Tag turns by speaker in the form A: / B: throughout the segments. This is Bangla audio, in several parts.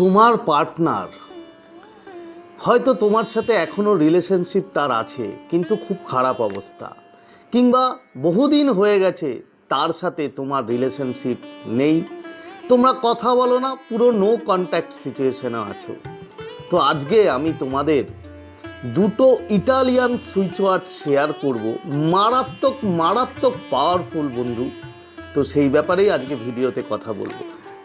A: তোমার পার্টনার হয়তো তোমার সাথে এখনও রিলেশনশিপ তার আছে, কিন্তু খুব খারাপ অবস্থা। কিংবা বহুদিন হয়ে গেছে তার সাথে তোমার রিলেশনশিপ নেই। তোমরা কথা বলো না, পুরো নো কন্ট্যাক্ট সিচুয়েশনে আছো। তো আজকে আমি তোমাদের দুটো ইটালিয়ান সুইচ ওয়ার্ড শেয়ার করব, মারাত্মক মারাত্মক পাওয়ারফুল বন্ধু। তো সেই ব্যাপারেই আজকে ভিডিওতে কথা বলব।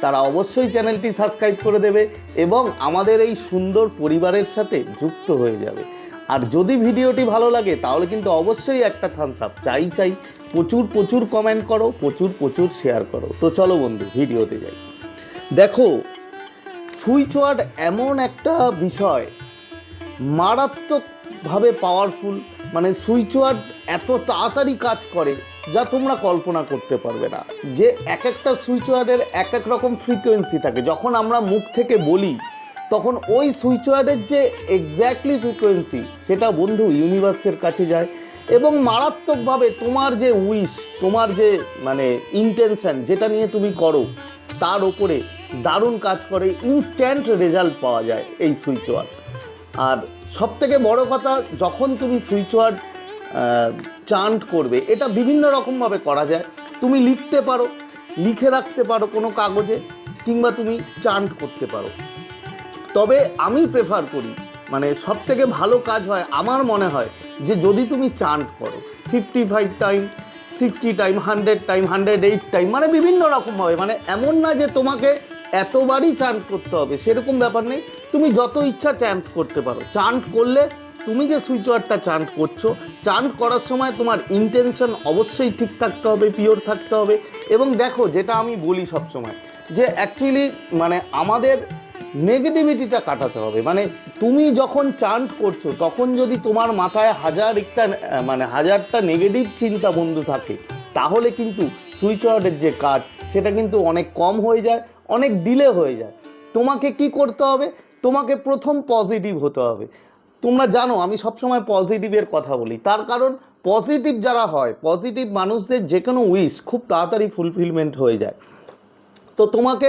A: তারা অবশ্যই চ্যানেলটি সাবস্ক্রাইব করে দেবে এবং আমাদের এই সুন্দর পরিবারের সাথে যুক্ত হয়ে যাবে। আর যদি ভিডিওটি ভালো লাগে, তাহলে কিন্তু অবশ্যই একটা থামস আপ চাই চাই, প্রচুর প্রচুর কমেন্ট করো, প্রচুর প্রচুর শেয়ার করো। তো চলো বন্ধু, ভিডিওতে যাই। দেখো, সুইচ ওয়ার্ড এমন একটা বিষয়, মারাত্মকভাবে পাওয়ারফুল মানে সুইচ ওয়ার্ড এত তাড়াতাড়ি কাজ করে যা তোমরা কল্পনা করতে পারবে না। যে এক একটা সুইচ ওয়ার্ডের এক এক রকম ফ্রিকোয়েন্সি থাকে। যখন আমরা মুখ থেকে বলি, তখন ওই সুইচ ওয়ার্ডের যে এক্স্যাক্টলি ফ্রিকোয়েন্সি সেটা বন্ধু ইউনিভার্সের কাছে যায় এবং মারাত্মকভাবে তোমার যে উইশ তোমার যে মানে ইন্টেনশন যেটা নিয়ে তুমি করো, তার ওপরে দারুণ কাজ করে ইনস্ট্যান্ট রেজাল্ট পাওয়া যায় এই সুইচ ওয়ার্ড আর সব থেকে বড় কথা, যখন তুমি সুইচ ওয়ার্ড চান্ট করবে। এটা বিভিন্ন রকমভাবে করা যায়। তুমি লিখতে পারো, লিখে রাখতে পারো কোনো কাগজে, কিংবা তুমি চান্ট করতে পারো। তবে আমি প্রেফার করি মানে সব থেকে ভালো কাজ হয়, আমার মনে হয়, যে যদি তুমি চান্ট করো fifty five time sixty time hundred time hundred eight time মানে বিভিন্ন রকম রকমভাবে মানে এমন না যে তোমাকে এতবারই চান্ট করতে হবে, সেরকম ব্যাপার নেই। তুমি যত ইচ্ছা চান্ট করতে পারো। চান্ট করলে তুমি যে সুইচ ওয়ার্ডটা চান্ট করছ চান্ট করার সময় তোমার ইন্টেনশন অবশ্যই ঠিক থাকতে হবে পিওর থাকতে হবে। এবং দেখো, যেটা আমি বলি সব সময় যে অ্যাকচুয়ালি মানে আমাদের নেগেটিভিটিটা কাটাতে হবে। মানে তুমি যখন চান্ট করছ, তখন যদি তোমার মাথায় হাজার একটা মানে হাজারটা নেগেটিভ চিন্তা বন্ধু থাকে, তাহলে কিন্তু সুইচ ওয়ার্ডের যে কাজ, সেটা কিন্তু অনেক কম হয়ে যায়, অনেক ডিলে হয়ে যায়। তোমাকে কি করতে হবে? তোমাকে প্রথম পজিটিভ হতে হবে। তোমরা জানো, আমি সবসময় পজিটিভের কথা বলি। তার কারণ পজিটিভ যারা হয় পজিটিভ মানুষদের যে কোনো উইশ খুব তাড়াতাড়ি ফুলফিলমেন্ট হয়ে যায়। তো তোমাকে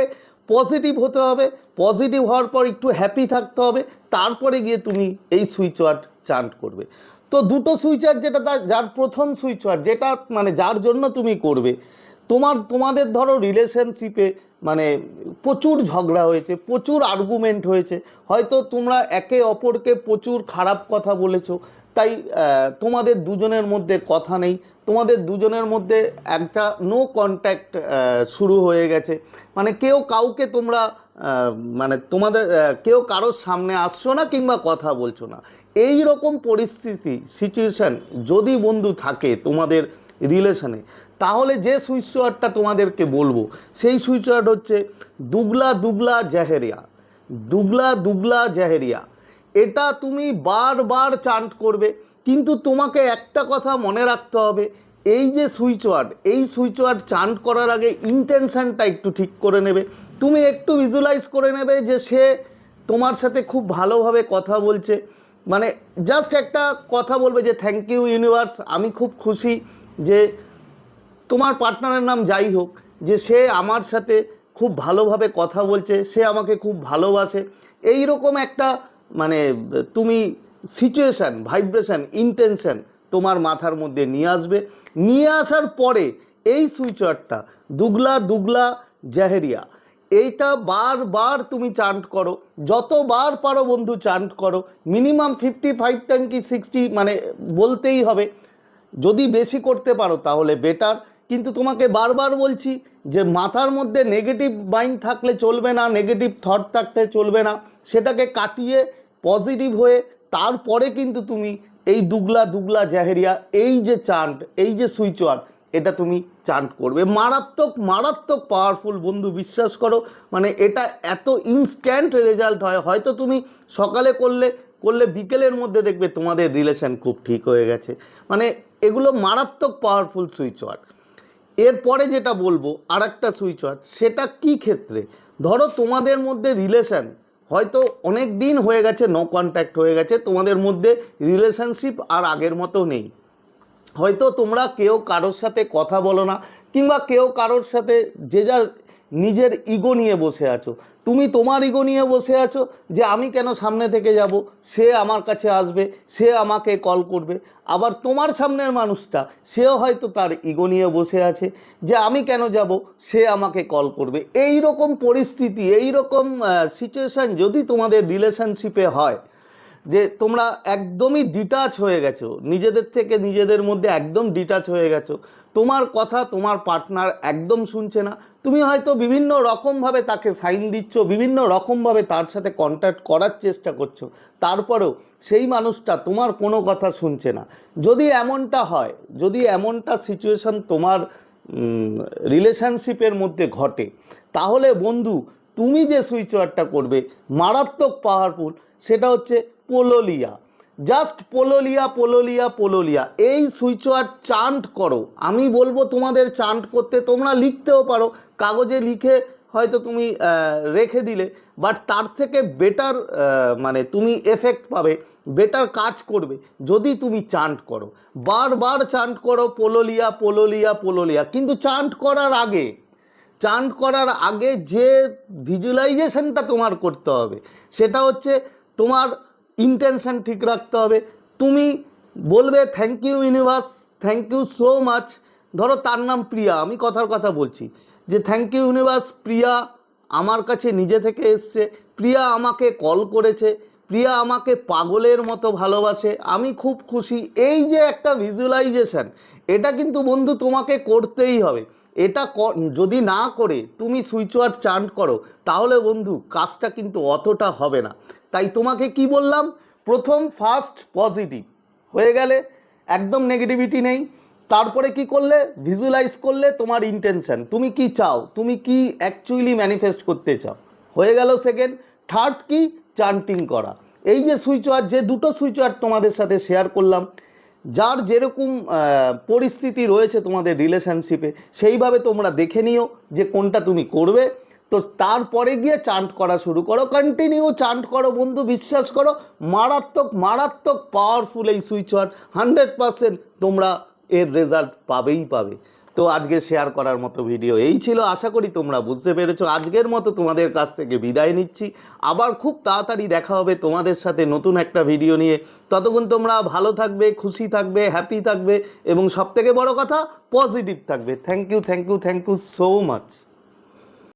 A: পজিটিভ হতে হবে পজিটিভ হওয়ার পর একটু হ্যাপি থাকতে হবে, তারপরে গিয়ে তুমি এই সুইচ ওয়ার্ড চান্ট করবে। তো দুটো সুইচ ওয়ার্ড যেটা তার, যার প্রথম সুইচ ওয়ার্ড যেটা মানে যার জন্য তুমি করবে, তোমার, তোমাদের ধরো রিলেশনশিপে মানে প্রচুর ঝগড়া হয়েছে, প্রচুর আর্গুমেন্ট হয়েছে। হয়তো তোমরা একে অপরকে প্রচুর খারাপ কথা বলেছ, তাই তোমাদের দুজনের মধ্যে কথা নেই। তোমাদের দুজনের মধ্যে একটা নো কন্ট্যাক্ট শুরু হয়ে গেছে। মানে কেউ কাউকে তোমরা মানে তোমাদের কেউ কারোর সামনে আসছো না কিংবা কথা বলছো না। এই রকম পরিস্থিতি সিচুয়েশান যদি বন্ধু থাকে তোমাদের রিলেশনে তাহলে যে সুইচ ওয়ার্ডটা তোমাদেরকে বলব, সেই সুইচ ওয়ার্ড হচ্ছে দুগলা দুগলা জাহেরিয়া। দুগলা দুগলা জাহেরিয়া। এটা তুমি বারবার চান্ট করবে, কিন্তু তোমাকে একটা কথা মনে রাখতে হবে, এই যে সুইচ ওয়ার্ড, এই সুইচ ওয়ার্ড চান্ট করার আগে ইন্টেনশনটা একটু ঠিক করে নেবে। তুমি একটু ভিজুয়ালাইজ করে নেবে যে সে তোমার সাথে খুব ভালোভাবে কথা বলছে। মানে জাস্ট একটা কথা বলবে যে থ্যাংক ইউ ইউনিভার্স আমি খুব খুশি যে তোমার পার্টনারের নাম যাই হোক, যে সে আমার সাথে খুব ভালোভাবে কথা বলছে, সে আমাকে খুব ভালোবাসে এই রকম একটা মানে তুমি সিচুয়েশান ভাইব্রেশন ইন্টেনশন তোমার মাথার মধ্যে নিয়ে আসবে। নিয়ে আসার পরে এই সুইচওয়ার্ডটা দুগলা দুগলা জাহেরিয়া, এইটা বারবার তুমি চান্ট করো, যতবার পারো বন্ধু চান্ট করো মিনিমাম ফিফটি ফাইভ টাইম কি সিক্সটি মানে বলতেই হবে। যদি বেশি করতে পারো তাহলে বেটার কিন্তু তোমাকে বারবার বলছি যে মাথার মধ্যে নেগেটিভ মাইন্ড থাকলে চলবে না নেগেটিভ থট থাকলে চলবে না, সেটাকে কাটিয়ে পজিটিভ হয়ে তারপরে কিন্তু তুমি এই দুগলা দুগলা জাহেরিয়া, এই যে চান্ট এই যে সুইচ ওয়ার্ড এটা তুমি চান্ট করবে। মারাত্মক মারাত্মক পাওয়ারফুল বন্ধু, বিশ্বাস করো মানে এটা এত ইনস্ট্যান্ট রেজাল্ট হয়। হয়তো তুমি সকালে করলে করলে বিকেলের মধ্যে দেখবে তোমাদের রিলেশন খুব ঠিক হয়ে গেছে। মানে এগুলো মারাত্মক পাওয়ারফুল সুইচ ওয়ার্ড এরপরে যেটা বলব আর একটা সুইচ ওয়ার্ড সেটা কি ক্ষেত্রে? ধরো তোমাদের মধ্যে রিলেশান হয়তো অনেক দিন হয়ে গেছে নো কন্ট্যাক্ট হয়ে গেছে, তোমাদের মধ্যে রিলেশনশিপ আর আগের মতো নেই। হয়তো তোমরা কেউ কারোর সাথে কথা বলো না, কিংবা কেউ কারোর সাথে যে যার নিজের ইগো নিয়ে বসে আছো। তুমি তোমার ইগো নিয়ে বসে আছো যে আমি কেন সামনে থেকে যাব? সে আমার কাছে আসবে, সে আমাকে কল করবে। আবার তোমার সামনের মানুষটা, সেও হয়তো তার ইগো নিয়ে বসে আছে যে আমি কেন যাব? সে আমাকে কল করবে। এই রকম পরিস্থিতি এই রকম সিচুয়েশান যদি তোমাদের রিলেশনশিপে হয়, যে তোমরা একদমই ডিটাচ হয়ে গেছো, নিজেদের থেকে নিজেদের মধ্যে একদম ডিটাচ হয়ে গেছো, তোমার কথা তোমার পার্টনার একদম শুনছে না তুমি হয়তো বিভিন্ন রকমভাবে তাকে সাইন দিচ্ছ, বিভিন্ন রকমভাবে তার সাথে কন্ট্যাক্ট করার চেষ্টা করছ। তারপরেও সেই মানুষটা তোমার কোনো কথা শুনছে না। যদি এমনটা হয়, যদি এমনটা সিচুয়েশন তোমার রিলেশনশিপের মধ্যে ঘটে, তাহলে বন্ধু, তুমি যে সুইচ করবে, মারাত্মক পাওয়ারফুল সেটা হচ্ছে পোলোলিয়া। জাস্ট পোলোলিয়া পোলোলিয়া পোলোলিয়া এই সুইচ ওয়ার্ড চান্ট করো। আমি বলব তোমাদের চান্ট করতে তোমরা লিখতেও পারো। কাগজে লিখে হয়তো তুমি রেখে দিলে। বাট তার থেকে বেটার মানে তুমি এফেক্ট পাবে। বেটার কাজ করবে যদি তুমি চান্ট করো। বারবার চান্ট করো পোলোলিয়া পোলোলিয়া পোলোলিয়া কিন্তু চান্ট করার আগে চান্ট করার আগে যে ভিজুয়ালাইজেশনটা তোমার করতে হবে, সেটা হচ্ছে তোমার ইন্টেনশন ঠিক রাখতে হবে। তুমি বলবে thank you universe thank you so much ধরো তার নাম প্রিয়া, আমি কথার কথা বলছি। যে থ্যাংক ইউ ইউনিভার্স প্রিয়া আমার কাছে নিজে থেকে এসছে। প্রিয়া আমাকে কল করেছে। প্রিয়া আমাকে পাগলের মতো ভালোবাসে। আমি খুব খুশি। এই যে একটা ভিজুয়ালাইজেশন এটা কিন্তু বন্ধু তোমাকে করতেই হবে। এটা যদি না করে তুমি সুইচ ওয়ার্ড চান্ট করো, তাহলে বন্ধু কাজটা কিন্তু অতটা হবে না। তাই তোমাকে কি বললাম? প্রথম ফার্স্ট পজিটিভ হয়ে গেলে একদম নেগেটিভিটি নেই। তারপরে কি করলে? ভিজুয়ালাইজ করলে তোমার ইন্টেনশন তুমি কি চাও? তুমি কি অ্যাকচুয়ালি ম্যানিফেস্ট করতে চাও? হয়ে গেল সেকেন্ড থার্ড কি? চান্টিং করা। এই যে সুইচ ওয়ার্ড যে দুটো সুইচ ওয়ার্ড তোমাদের সাথে শেয়ার করলাম, যার যেরকম পরিস্থিতি রয়েছে তোমাদের রিলেশনশিপে সেইভাবে তোমরা দেখে নিও যে কোনটা তুমি করবে। তো তারপরে গিয়ে চান্ট করা শুরু করো। কন্টিনিউ চান্ট করো বন্ধু, বিশ্বাস করো, মারাত্মক মারাত্মক পাওয়ারফুল এই সুইচ ওয়ার্ড হান্ড্রেড পারসেন্ট তোমরা এর রেজাল্ট পাবেই পাবে। তো আজকে শেয়ার করার মতো ভিডিও এই ছিল। আশা করি তোমরা বুঝতে পেরেছ। আজকের মতো তোমাদের কাছ থেকে বিদায় নিচ্ছি। আবার খুব তাড়াতাড়ি দেখা হবে তোমাদের সাথে নতুন একটা ভিডিও নিয়ে। ততক্ষণ তোমরা ভালো থাকবে, খুশি থাকবে হ্যাপি থাকবে এবং সবথেকে বড় কথা পজিটিভ থাকবে। Thank you thank you thank you so much